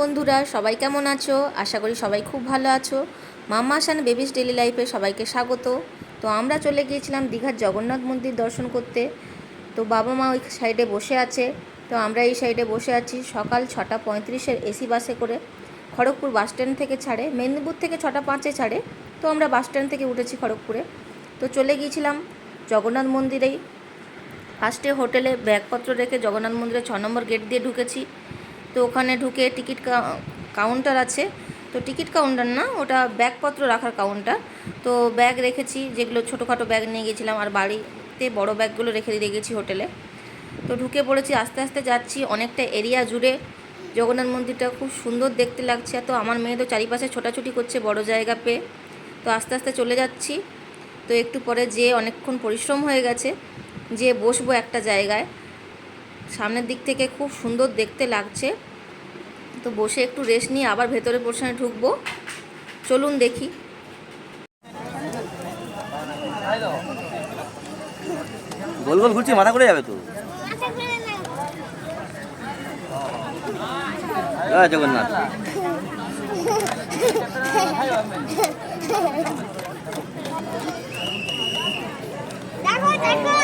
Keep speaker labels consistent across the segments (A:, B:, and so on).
A: বন্ধুরা, সবাই কেমন আছো? আশা করি সবাই খুব ভালো আছো। মাম্মা আসান বেবিস ডেলি লাইফে সবাইকে স্বাগত। তো আমরা চলে গিয়েছিলাম দীঘার জগন্নাথ মন্দির দর্শন করতে। তো বাবা মা ওই সাইডে বসে আছে। তো আমরা এই সাইডে বসে আছি সকাল ছটা পঁয়ত্রিশের এসি বাসে করে। খড়গপুর বাস স্ট্যান্ড থেকে ছাড়ে। মেদিনীপুর থেকে ছটা পাঁচে ছাড়ে। তো আমরা বাস স্ট্যান্ড থেকে উঠেছি খড়গপুরে। তো চলে গিয়েছিলাম জগন্নাথ মন্দিরেই। ফার্স্টে হোটেলে ব্যাগপত্র রেখে জগন্নাথ মন্দিরে ছ নম্বর গেট দিয়ে ঢুকেছি। তো ওখানে ঢুকে টিকিট কাউন্টার আছে। তো টিকিট কাউন্টার না, ওটা ব্যাগপত্র রাখার কাউন্টার তো ব্যাগ রেখেছি, যেগুলো ছোটোখাটো ব্যাগ নিয়ে গেছিলাম আর বাড়িতে বড় ব্যাগগুলো রেখে দিয়ে গেছি হোটেলে। তো ঢুকে পড়েছি, আস্তে আস্তে যাচ্ছি, অনেকটা এরিয়া জুড়ে। জগন্নাথ মন্দিরটা খুব সুন্দর দেখতে লাগছে। তো আমার মেয়ে তো চারিপাশে ছোটাছুটি করছে বড় জায়গা পেয়ে। তো আস্তে আস্তে চলে যাচ্ছি। তো একটু পরে যে অনেকক্ষণ পরিশ্রম হয়ে গেছে যে বসবো একটা জায়গায়। সামনের দিক থেকে খুব সুন্দর দেখতে লাগছে। তো বসে একটু রেস্ট নিয়ে আবার ভেতরে পোর্শনে ঢুকবো। চলুন দেখি।
B: গোল গোল ঘুরছি মাথা করে যাবে তো? জগন্নাথ।
C: দেখো দেখো।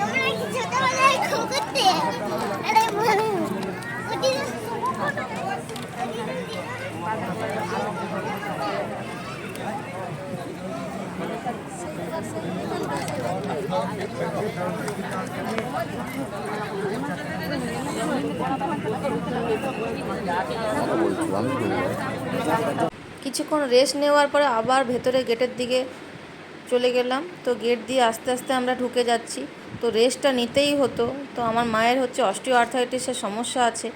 C: তোমরা কি ছোটবেলায় করতে আরে বল ওটি
A: কিছুক্ষণ রেস্ট নেওয়ার পরে আবার ভেতরে গেটের দিকে চলে গেলাম। তো গেট দিয়ে আস্তে আস্তে আমরা ঢুকে যাচ্ছি। তো রেস্টটা নিতেই হতো। তো আমার মায়ের হচ্ছে অস্টিও আর্থাইটিসের সমস্যা আছে।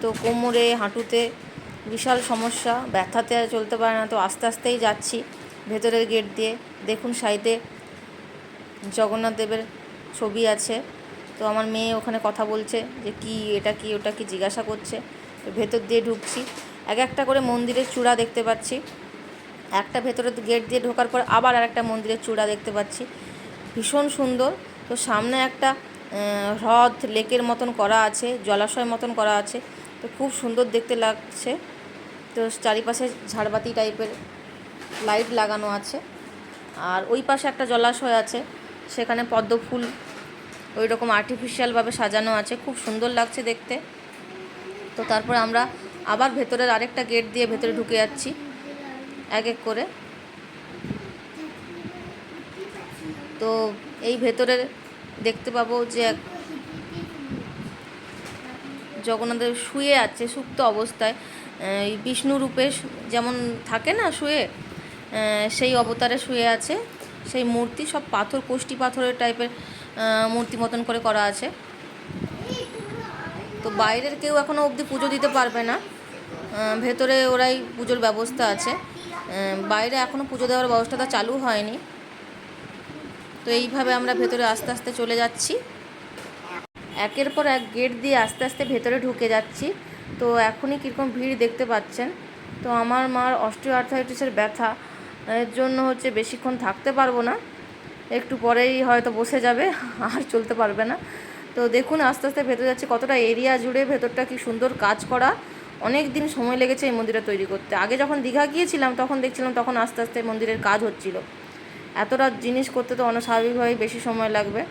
A: তো কোমরে, হাঁটুতে বিশাল সমস্যা। ব্যথাতে আর চলতে পারে না। তো আস্তে আস্তেই যাচ্ছি ভেতরের গেট দিয়ে। দেখুন সাইডে জগন্নাথ দেবের ছবি আছে। তো আমার মেয়ে ওখানে কথা বলছে যে কি এটা কি, ওটা কি জিজ্ঞাসা করছে। তো ভেতর দিয়ে ঢুকছি। এক একটা করে মন্দিরের চূড়া দেখতে পাচ্ছি। একটা ভেতরে গেট দিয়ে ঢোকার পর আবার আর একটা মন্দিরের চূড়া দেখতে পাচ্ছি। ভীষণ সুন্দর। তো সামনে একটা হ্রদ, লেকের মতন করা আছে, জলাশয় মতন করা আছে। তো খুব সুন্দর দেখতে লাগছে। তো চারিপাশে ঝাড়বাতি টাইপের লাইট লাগানো আছে। আর ওই পাশে একটা জলাশয় আছে। সেখানে পদ্ম ফুল ওই রকম আর্টিফিশিয়ালভাবে সাজানো আছে। খুব সুন্দর লাগছে দেখতে। তো তারপর আমরা আবার ভেতরের আরেকটা গেট দিয়ে ভেতরে ঢুকে যাচ্ছি। এক এক করে। তো এই ভেতরের দেখতে পাবো যে এক জগন্নাথদেব শুয়ে আছে, সুপ্ত অবস্থায়। বিষ্ণু রূপে যেমন থাকে না শুয়ে সেই অবতারে শুয়ে আছে। সেই মূর্তি সব পাথর, কোষ্টি পাথরের টাইপের মূর্তি মতন করে করা আছে। তো বাইরের কেউ এখনও অবধি পুজো দিতে পারবে না। ভেতরে ওরাই পুজোর ব্যবস্থা আছে। বাইরে এখনও পুজো দেওয়ার ব্যবস্থাটা চালু হয়নি। তো এইভাবে আমরা ভেতরে আস্তে আস্তে চলে যাচ্ছি। একের পর এক গেট দিয়ে আস্তে আস্তে ভেতরে ঢুকে যাচ্ছি। তো এখনই কীরকম ভিড় দেখতে পাচ্ছেন। তো আমার মার অস্টিও আর্থাইটিসের ব্যথা। এর জন্য হচ্ছে বেশিক্ষণ থাকতে পারব না। একটু পরেই হয়তো বসে যাবে, আর চলতে পারবে না। তো দেখুন, আস্তে আস্তে ভেতরে যাচ্ছে কতটা এরিয়া জুড়ে ভেতরটা কি সুন্দর কাজ করা। অনেক দিন সময় লেগেছে এই মন্দিরটা তৈরি করতে। আগে যখন দীঘা গিয়েছিলাম, তখন দেখছিলাম তখন আস্তে আস্তে মন্দিরের কাজ হচ্ছিল। এতটা জিনিস করতে তো অনস্বাভাবিকভাবেই বেশি সময় লাগবে।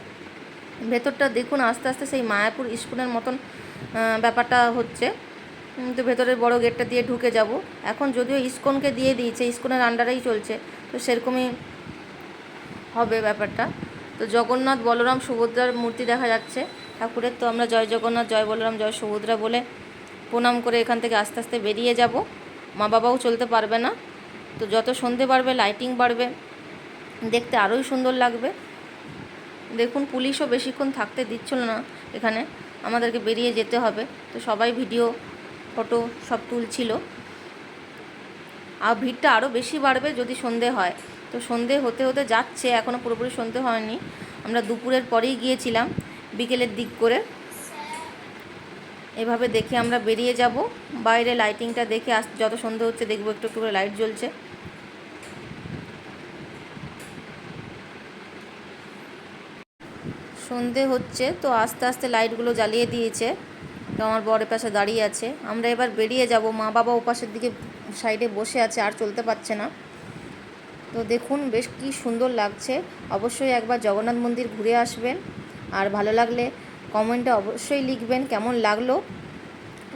A: ভেতরটা দেখুন, আস্তে আস্তে সেই মায়াপুর স্কুলের মতন ব্যাপারটা হচ্ছে। তো ভেতরের বড় গেটটা দিয়ে ঢুকে যাব। এখন যদিও ইস্কনকে দিয়ে দিয়েছে, ইস্কনের আন্ডারেই চলছে, তো সেরকমই হবে ব্যাপারটা। তো জগন্নাথ, বলরাম, সুভদ্রার মূর্তি দেখা যাচ্ছে। ঠাকুরের তো আমরা জয় জগন্নাথ, জয় বলরাম, জয় সুভদ্রা বলে প্রণাম করে এখান থেকে আস্তে আস্তে বেরিয়ে যাব। মা বাবাও চলতে পারবে না। তো যত সন্ধে বাড়বে লাইটিং বাড়বে, দেখতে আরোই সুন্দর লাগবে। দেখুন, পুলিশও বেশিক্ষণ থাকতে দিচ্ছিল না। এখানে আমাদেরকে বেরিয়ে যেতে হবে। তো সবাই ভিডিও ফটো সব তুলছিল। আর ভিড়টা আরও বেশি বাড়বে যদি সন্ধে হয়। তো সন্ধে হতে হতে যাচ্ছে এখনও পুরোপুরি সন্ধে হয়নি। আমরা দুপুরের পরেই গিয়েছিলাম বিকেলের দিক করে। এভাবে দেখে আমরা বেরিয়ে যাব। বাইরে লাইটিংটা দেখে আস, যত সন্ধে হচ্ছে দেখব, একটু একটু করে লাইট জ্বলছে। সন্ধে হচ্ছে, তো আস্তে আস্তে লাইটগুলো জ্বালিয়ে দিয়েছে। তো আমার বরের পাশে দাঁড়িয়ে আছে। আমরা এবার বেরিয়ে যাব। মা বাবা ওপাশের দিকে সাইডে বসে আছে, আর চলতে পারছে না। তো দেখুন বেশ কি সুন্দর লাগছে। অবশ্যই একবার জগন্নাথ মন্দির ঘুরে আসবেন। আর ভালো লাগলে কমেন্টে অবশ্যই লিখবেন কেমন লাগল।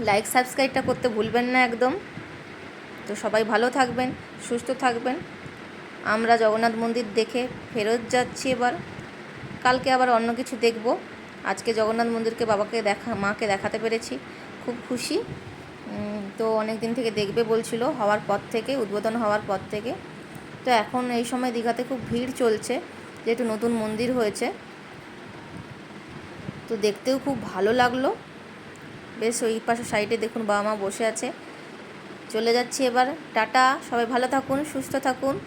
A: লাইক, সাবস্ক্রাইবটা করতে ভুলবেন না একদম। তো সবাই ভালো থাকবেন, সুস্থ থাকবেন। আমরা জগন্নাথ মন্দির দেখে ফেরত যাচ্ছি এবার। কালকে আবার অন্য কিছু দেখব। আজকে জগন্নাথ মন্দিরকে বাবাকে দেখা, মাকে দেখাতে পেরেছি। খুব খুশি। তো অনেক দিন থেকে দেখবে বলছিল, হওয়ার পর থেকে, উদ্বোধন হওয়ার পর থেকে। তো এখন এই সময় দীঘাতে খুব ভিড় চলছে যেহেতু নতুন মন্দির হয়েছে। তো দেখতেও খুব ভালো লাগল। বেশ, ওই পাশে সাইডে দেখুন বাবা মা বসে আছে। চলে যাচ্ছি এবার। টাটা! সবাই ভালো থাকুন, সুস্থ থাকুন।